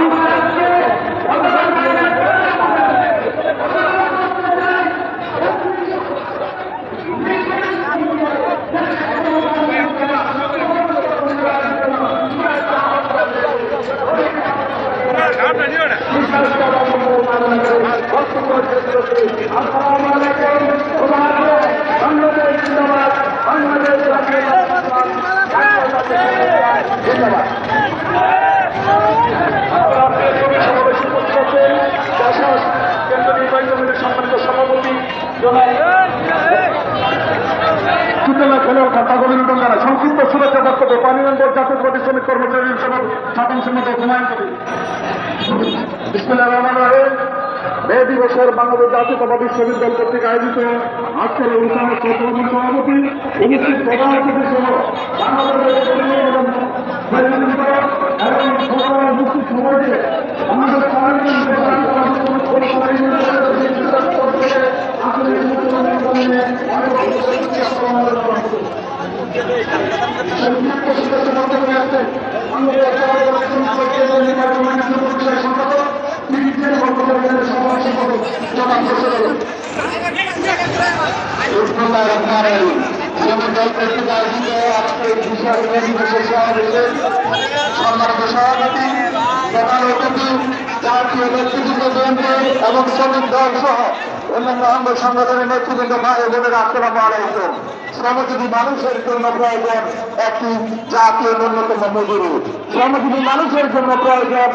আমরা আজকে বাংলাদেশ জিন্দাবাদ বাংলাদেশ ধন্যবাদ সম্মানিত সভাপতি সুতরাং খেলোয়াড় কথা অভিনন্দন জানা সংক্ষিপ্ত শুভেচ্ছা বক্তব্য। পানিনন্দর জাতীয়তাবাদী শ্রমিক কর্মচারী সমাজ সাধারণ সম্মত হুমায়ুন দিবসের বাংলাদেশ কর্তৃক আয়োজিত আজকের অনুষ্ঠানের সভাপতি সভাপতি প্রধান অতিথি সহ সম্মানিত সভাপতি প্রধান অতিথি জাতীয় বিএনপি এবং শ্রমিক দল সহ অন্যান্য অঙ্গ সংগঠনের নেতৃবৃন্দ ভাই বোনেরা আসসালাম আলাইকুম শ্রমজীবী মানুষের জন্য প্রয়োজন একটি জাতীয় ন্যূনতম মজুরি। শ্রমজীবী মানুষের জন্য প্রয়োজন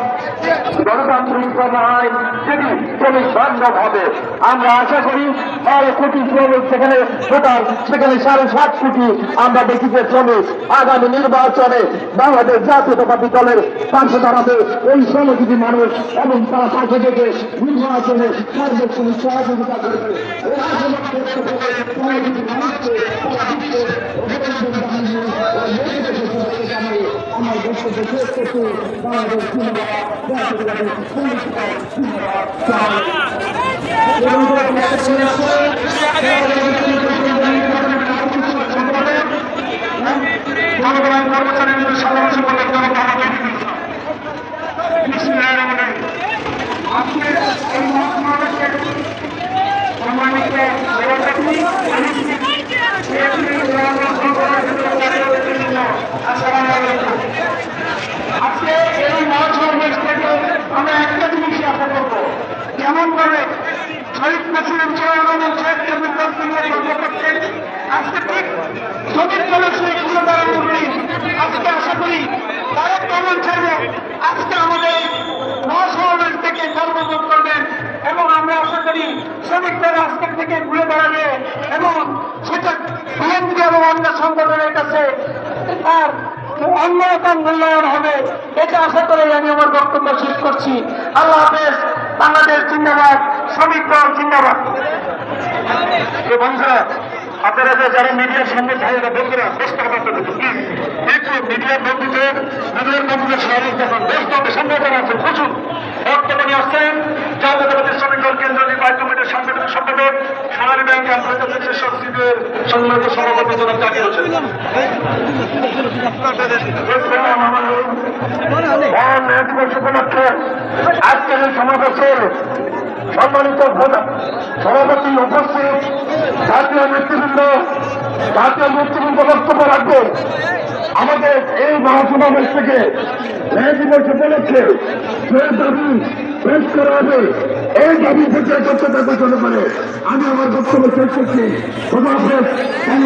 গণতান্ত্রিক সমাজ যেটি শ্রমিক বান্ধব হবে। আমরা আশা করি বারো কোটি শ্রমিক সেখানে টোটাল সেখানে সাড়ে সাত কোটি আমরা দেখি যে শ্রমিক। আগামী নির্বাচনে বাংলাদেশ জাতীয়তাবাদী দলের পাশে দাঁড়াবে এই শ্রমজীবী মানুষ এবং তারা পাশে থেকে নির্বাচনে সর্বোচ্চ সহযোগিতা করবে। শ্রমজীবী মানুষকে আমার বক্তব্য শেষ করতে বাংলাদেশ ধন্যবাদ দল ধন্যবাদ সংগ্রাম কর্মচারীদের সাধারণ সম্পাদক জনাব আমাদের আজকে এই মহাসমাবেশে সম্মানিত সভাপতি আসসালামু আলাইকুম আজকে এই মহাসমাবেশ থেকে আমরা একটা জিনিসই আশা করব কেমন করে শহীদ প্রেসিডেন্ট চেয়ারম্যান শেখ মুজিবুর রহমানের গল্প করছেন আজকে ঠিক শ্রমিক দলের সেই নেই আজকে আশা করি তারেক রহমান সাহেব আজকে আমাদের মহাসমাবেশ থেকে গর্ববোধ করবেন এবং আমরা আশা করি শ্রমিকদের আজকের থেকে ঘুরে দাঁড়াবে এবং সেটা বিএনপি এবং অন্য সংগঠনের কাছে তার অন্যরকম মূল্যায়ন হবে। এটা আশা করে আমি আমার বক্তব্য শেষ করছি। আল্লাহ হাফেজ, বাংলাদেশ জিন্দাবাদ, শ্রমিক দল জিন্দাবাদ। আপনারা যারা মিডিয়ার সামনে ভাইয়েরা বন্ধুরা ব্যস্ত হতে প্লিজ, একটু মিডিয়ার বন্ধুদের মিডিয়ার বন্ধুদের সহযোগিতা করুন। ব্যস্ত হবে সামনে আছেন প্রচুর বক্তব্য নিয়ে আসছেন জাতীয়তাবাদী শ্রমিক দল কেন্দ্রীয় নির্বাহী কমিটির সোনালী ব্যাংক সিপিএর সম্মানিত সভাপতি জনাব আজকের এই সমাবেশের সম্মানিত সভাপতি উপস্থিত, জাতীয় নেতৃবৃন্দ জাতীয় নেতৃবৃন্দ বক্তব্য রাখবে। আমাদের এই মহাসমাবেশ থেকে মে দিবস উপলক্ষে যে দাবি পেশ করা হবে। এই দাবি প্রচার করতে চলে পারে। আমি আমার বক্তব্য শেষ করছি। আমি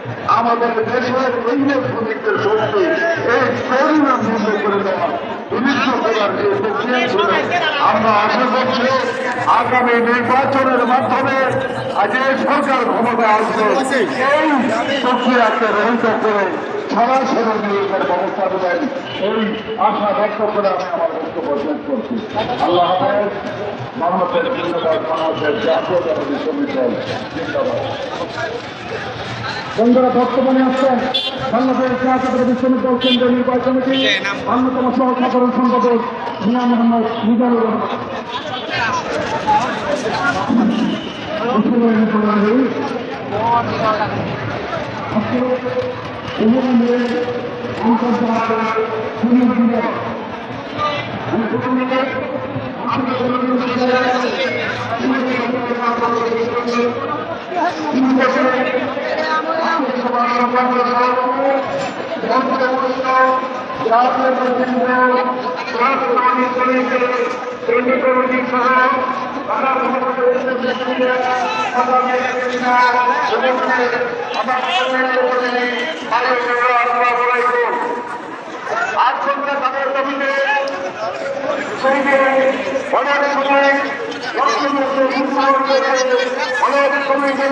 আমাদের দেশের অন্য শ্রমিকদের শক্তি এই পরিমাণ বন্ধ করে আমরা আশা করছি আগামী নির্বাচনের মাধ্যমে যে সরকার ক্ষমতায় আসবে। এই প্রক্রিয়াকে রহিত করে সরাসরি নিয়োগের ব্যবস্থা দেবেন এই আশা ব্যক্ত করে আমি আমার বক্তব্য শেষ করছি। আল্লাহ হাফেজ। জাতীয় বন্ধুরা নিয়ে আসছেন বাংলাদেশ জাতীয় বিশ্ববিদ্যালয় কেন্দ্রীয় নির্বাচন কমিটি অন্যতম সহ সাধারণ সম্পাদক মিয়া মোহাম্মদ মিজানুর রহমান আজকে উভয় আন্তর্জাতিক শ্রমিক দিবস আমি প্রথমে আজ সন্ধ্যা তাদের দাবিতে অনেক সময় অনেক শ্রমিকের